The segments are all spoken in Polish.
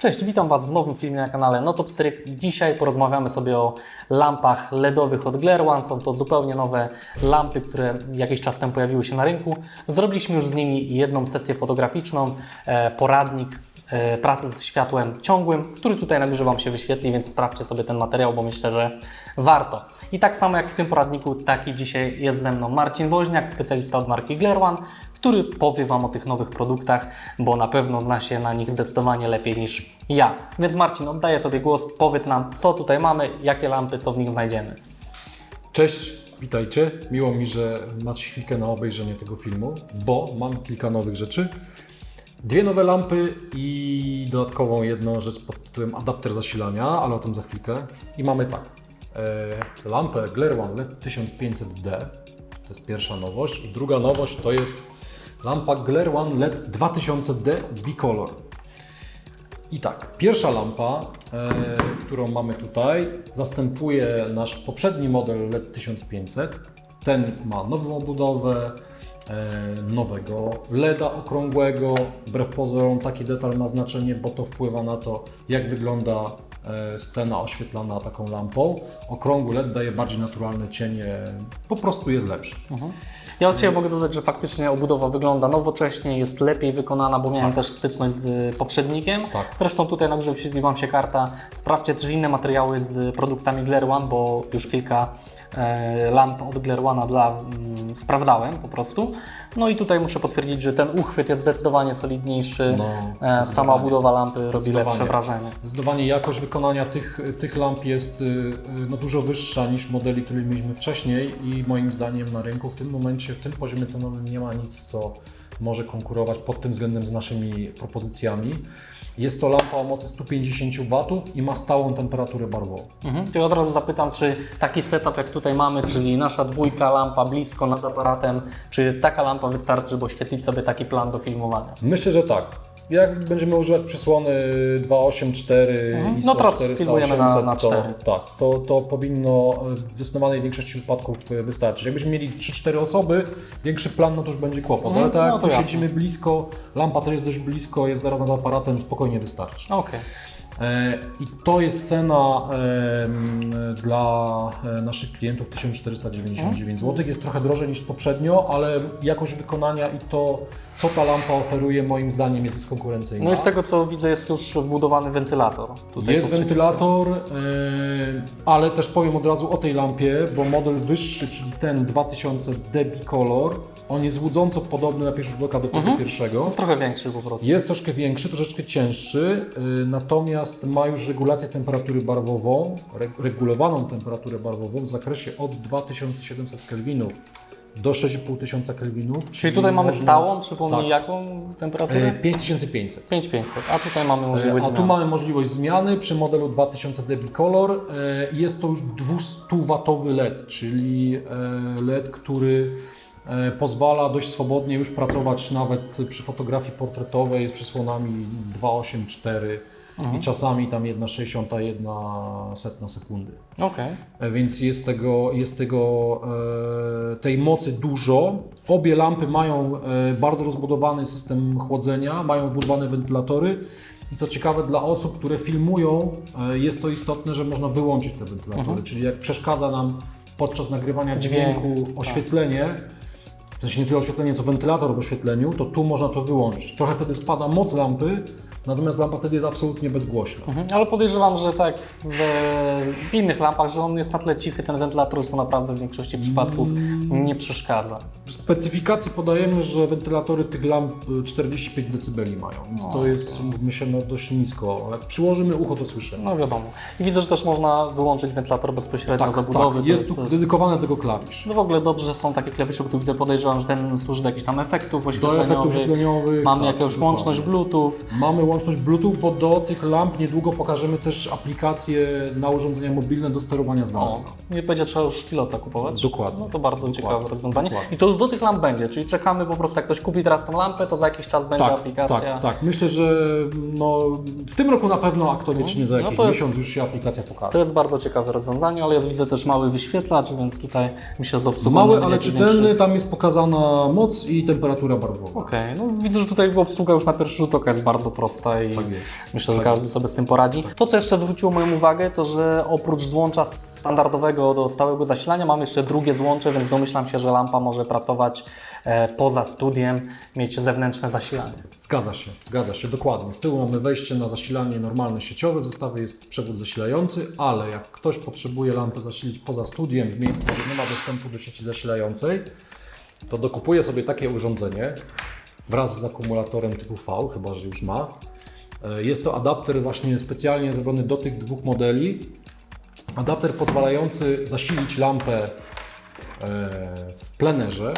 Cześć, witam Was w nowym filmie na kanale Notop Stryk. Dzisiaj porozmawiamy sobie o lampach LEDowych od Glare One. Są to zupełnie nowe lampy, które jakiś czas temu pojawiły się na rynku. Zrobiliśmy już z nimi jedną sesję fotograficzną, e, poradnik e, pracy z światłem ciągłym, który tutaj na górze Wam się wyświetli, więc sprawdźcie sobie ten materiał, bo myślę, że warto. I tak samo jak w tym poradniku, taki dzisiaj jest ze mną Marcin Woźniak, specjalista od marki Glare One, który powie Wam o tych nowych produktach, bo na pewno zna się na nich zdecydowanie lepiej niż ja. Więc Marcin, oddaję Tobie głos, powiedz nam, co tutaj mamy, jakie lampy, co w nich znajdziemy. Cześć, witajcie. Miło mi, że macie chwilkę na obejrzenie tego filmu, bo mam kilka nowych rzeczy. Dwie nowe lampy i dodatkową jedną rzecz pod tytułem adapter zasilania, ale o tym za chwilkę. I mamy tak, e, lampę Glare One LED 1500D, to jest pierwsza nowość. I druga nowość to jest lampa Glare One LED 2000D Bicolor. I tak, pierwsza lampa, e, którą mamy tutaj, zastępuje nasz poprzedni model LED 1500. Ten ma nową obudowę, e, nowego LEDa okrągłego. Wbrew pozorom taki detal ma znaczenie, bo to wpływa na to, jak wygląda e, scena oświetlana taką lampą. Okrągły LED daje bardziej naturalne cienie, po prostu jest lepszy. Ja od Ciebie mogę dodać, że faktycznie obudowa wygląda nowocześnie, jest lepiej wykonana, bo miałem Tak. też styczność z poprzednikiem. Tak. Zresztą tutaj na górze wyświetli Wam się karta. Sprawdźcie też inne materiały z produktami Glare One, bo już kilka e, lamp od Glare One'a dla, mm, sprawdzałem po prostu. No i tutaj muszę potwierdzić, że ten uchwyt jest zdecydowanie solidniejszy. No, e, sama obudowa lampy robi lepsze wrażenie. Zdecydowanie jakość wykonania tych, tych lamp jest y, y, no, dużo wyższa niż modeli, które mieliśmy wcześniej i moim zdaniem na rynku w tym momencie, w tym poziomie cenowym nie ma nic, co może konkurować pod tym względem z naszymi propozycjami. Jest to lampa o mocy 150 W i ma stałą temperaturę barwową. Mhm. To ja od razu zapytam, czy taki setup jak tutaj mamy, czyli nasza dwójka lampa blisko nad aparatem, czy taka lampa wystarczy, żeby oświetlić sobie taki plan do filmowania? Myślę, że tak. Jak będziemy używać przysłony 284 Mhm. ISO No teraz 400, filmujemy na- 800, na to, tak, to, to powinno w zdecydowanej większości wypadków e, wystarczyć. Jakbyśmy mieli 3-4 osoby, większy plan, no to już będzie kłopot. Mhm. Ale tak No jak siedzimy blisko, lampa też jest dość blisko, jest zaraz nad aparatem, spokojnie wystarczy. Okej. E, I to jest cena dla e, naszych klientów 1499 zł. Jest trochę drożej niż poprzednio, ale jakość wykonania i to, co ta lampa oferuje, moim zdaniem jest bezkonkurencyjna. No i z tego co widzę jest już wbudowany wentylator. Tutaj Jest wentylator, e, ale też powiem od razu o tej lampie, bo model wyższy, czyli ten 2000 DB Color, on jest łudząco podobny na pierwszy rzut oka do tego pierwszego. Jest trochę większy po prostu. Jest troszkę większy, troszeczkę cięższy, y, natomiast ma już regulację temperatury barwową, re, regulowaną temperaturę barwową w zakresie od 2700 kelwinów do 6500 kelwinów. Czyli tutaj mamy można- stałą, przypomnij Tak. jaką temperaturę? E, 5500. 5500, a tutaj mamy E, możliwość A tu zmiany. mamy możliwość zmiany przy modelu 2000 DB Color. Jest to już 200-watowy LED, czyli e, LED, który pozwala dość swobodnie już pracować nawet przy fotografii portretowej z przysłonami 284 Mhm. i czasami tam 1,60, 1 setna sekundy. Okej. E, Więc jest tego, jest tego e, tej mocy dużo. Obie lampy mają e, bardzo rozbudowany system chłodzenia, mają wbudowane wentylatory. I co ciekawe, dla osób, które filmują, jest to istotne, że można wyłączyć te wentylatory. Czyli jak przeszkadza nam podczas nagrywania Dźwięk, dźwięku tak. oświetlenie, w sensie nie tyle oświetlenie, co wentylator w oświetleniu, to tu można to wyłączyć. Trochę wtedy spada moc lampy, natomiast lampa wtedy jest absolutnie bezgłośna. Mhm. Ale podejrzewam, że tak w, w innych lampach, że on jest na tyle cichy, ten wentylator, że to naprawdę w większości przypadków Mm. nie przeszkadza. W specyfikacji podajemy, że wentylatory tych lamp y, 45 dB mają, więc to jest, mówmy się, no, dość nisko. Jak przyłożymy ucho, to słyszymy. No wiadomo. I widzę, że też można wyłączyć wentylator bezpośrednio tak, obudowy. tak, jest tu dedykowany tego klawisz. No w ogóle dobrze, że są takie klawisze, bo tu widzę, podejrzewam, że ten służy do jakichś tam efektów Do efektów oświetleniowych. oświetleniowych. Mamy tak, jakąś łączność Bluetooth. Mamy łączność Bluetooth, bo do tych lamp niedługo pokażemy też aplikacje na urządzenia mobilne do sterowania O, zdalnego. nie będzie trzeba już pilota kupować. Dokładnie. No to bardzo Dokładnie. ciekawe rozwiązanie. Dokładnie. I to już do tych lamp będzie, czyli czekamy po prostu, jak ktoś kupi teraz tą lampę, to za jakiś czas będzie Tak, aplikacja. tak, tak. Myślę, że no, w tym roku na pewno, a kto wie, czy nie za No jakiś to- miesiąc już się aplikacja pokaże. To jest bardzo ciekawe rozwiązanie, ale ja widzę też mały wyświetlacz, więc tutaj myślę, że z Mały, ale czytelny, większy. tam jest pokazana moc i temperatura barwowa. Okej, no widzę, że tutaj obsługa już na pierwszy rzut oka jest bardzo prosta. Prosta i Tak myślę, że Tak każdy sobie z tym poradzi. To, co jeszcze zwróciło moją uwagę, to że oprócz złącza standardowego do stałego zasilania mam jeszcze drugie złącze, więc domyślam się, że lampa może pracować e, poza studiem, mieć zewnętrzne zasilanie. Zgadza się, zgadza się, dokładnie. Z tyłu mamy wejście na zasilanie normalne sieciowe, w zestawie jest przewód zasilający, ale jak ktoś potrzebuje lampę zasilić poza studiem, w miejscu, gdzie nie ma dostępu do sieci zasilającej, to dokupuje sobie takie urządzenie wraz z akumulatorem typu V, chyba że już ma. E, Jest to adapter właśnie specjalnie zrobiony do tych dwóch modeli. Adapter pozwalający zasilić lampę e, w plenerze,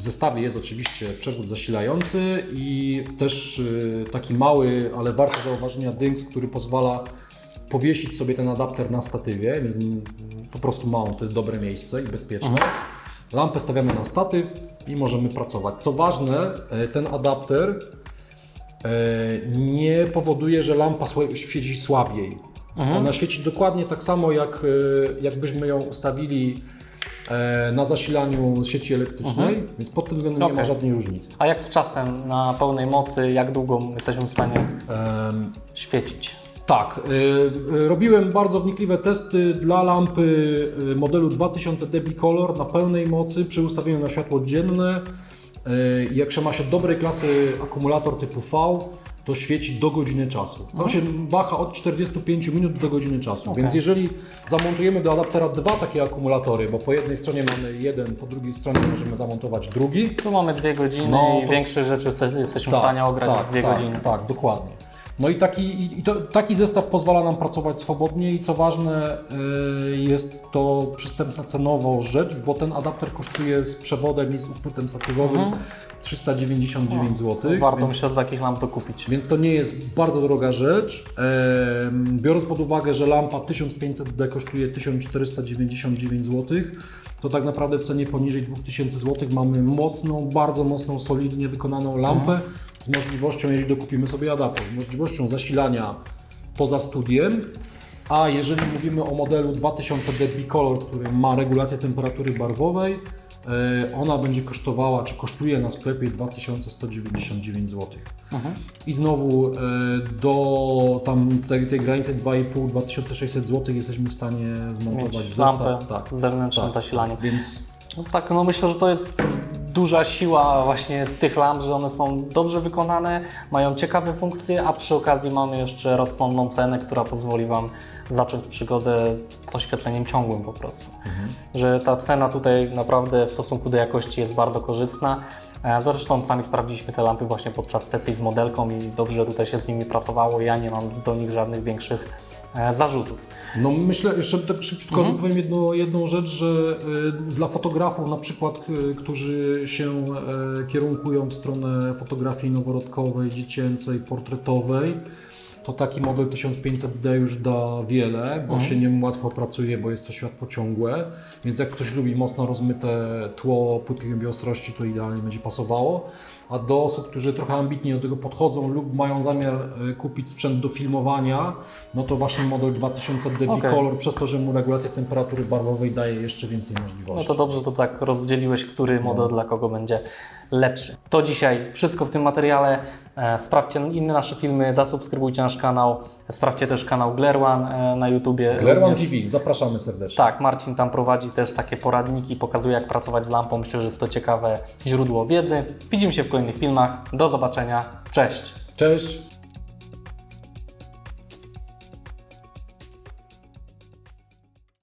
w zestawie jest oczywiście przewód zasilający i też y, taki mały, ale warto zauważenia dynks, który pozwala powiesić sobie ten adapter na statywie, więc po prostu ma on wtedy dobre miejsce i bezpieczne. Lampę stawiamy na statyw i możemy pracować. Co ważne, e, ten adapter e, nie powoduje, że lampa świeci słabiej. Ona świeci dokładnie tak samo, jak, e, jakbyśmy ją ustawili e, na zasilaniu sieci elektrycznej, więc pod tym względem nie ma żadnej różnicy. A jak z czasem na pełnej mocy, jak długo jesteśmy w stanie Em, świecić? Tak, robiłem bardzo wnikliwe testy dla lampy modelu 2000 Debi Color na pełnej mocy przy ustawieniu na światło dzienne. Y, Jak się ma się dobrej klasy akumulator typu V, to świeci do godziny czasu. On się waha od 45 minut do godziny czasu. Okej. Więc jeżeli zamontujemy do adaptera dwa takie akumulatory, bo po jednej stronie mamy jeden, po drugiej stronie możemy zamontować drugi, Tu mamy dwie godziny No, i to- większość rzeczy jesteśmy w stanie ograć w dwie tak, godziny. Tak, dokładnie. No i taki, i- to, taki zestaw pozwala nam pracować swobodnie i co ważne, y, jest to przystępna cenowo rzecz, bo ten adapter kosztuje z przewodem i z uchwytem statywowym 399 zł. Warto więc, myślę takich lamp to kupić. więc to nie jest bardzo droga rzecz. Em, Biorąc pod uwagę, że lampa 1500D kosztuje 1499 zł, to tak naprawdę w cenie poniżej 2000 zł mamy mocną, bardzo mocną, solidnie wykonaną lampę z możliwością, jeżeli dokupimy sobie adapter, z możliwością zasilania poza studiem. A jeżeli mówimy o modelu 2000D Bicolor, który ma regulację temperatury barwowej, e, ona będzie kosztowała, czy kosztuje na sklepie 2199 zł. I znowu e, do tam tej, tej granicy 2,5-2600 zł jesteśmy w stanie zmontować Mieć zestaw. lampę tak, z zewnętrznym tak, zasilaniem. tak. Więc No tak, no myślę, że to jest duża siła właśnie tych lamp, że one są dobrze wykonane, mają ciekawe funkcje, a przy okazji mamy jeszcze rozsądną cenę, która pozwoli Wam zacząć przygodę z oświetleniem ciągłym po prostu. Że ta cena tutaj naprawdę w stosunku do jakości jest bardzo korzystna. E, Zresztą sami sprawdziliśmy te lampy właśnie podczas sesji z modelką i dobrze tutaj się z nimi pracowało. Ja nie mam do nich żadnych większych zarzutów. No myślę, jeszcze tak szybciutko Mhm. powiem jedno, jedną rzecz, że y, dla fotografów na przykład, y, którzy się y, kierunkują w stronę fotografii noworodkowej, dziecięcej, portretowej, to taki model 1500D już da wiele, bo się nim łatwo pracuje, bo jest to światło ciągłe, więc jak ktoś lubi mocno rozmyte tło płytkiej biostrości, to idealnie będzie pasowało. A do osób, którzy trochę ambitnie do tego podchodzą lub mają zamiar y, kupić sprzęt do filmowania, no to właśnie model 2000 DB Okej. Color, przez to, że mu regulacja temperatury barwowej daje jeszcze więcej No możliwości. to dobrze, to tak rozdzieliłeś, który model dla kogo będzie lepszy. To dzisiaj wszystko w tym materiale. E, Sprawdźcie inne nasze filmy, zasubskrybujcie nasz kanał, sprawdźcie też kanał Glerwan e, na YouTubie. Glerwan Również- TV, zapraszamy serdecznie. Tak, Marcin tam prowadzi też takie poradniki, pokazuje jak pracować z lampą. Myślę, że jest to ciekawe źródło wiedzy. Widzimy się w kolejnych filmach. Do zobaczenia. Cześć! Cześć!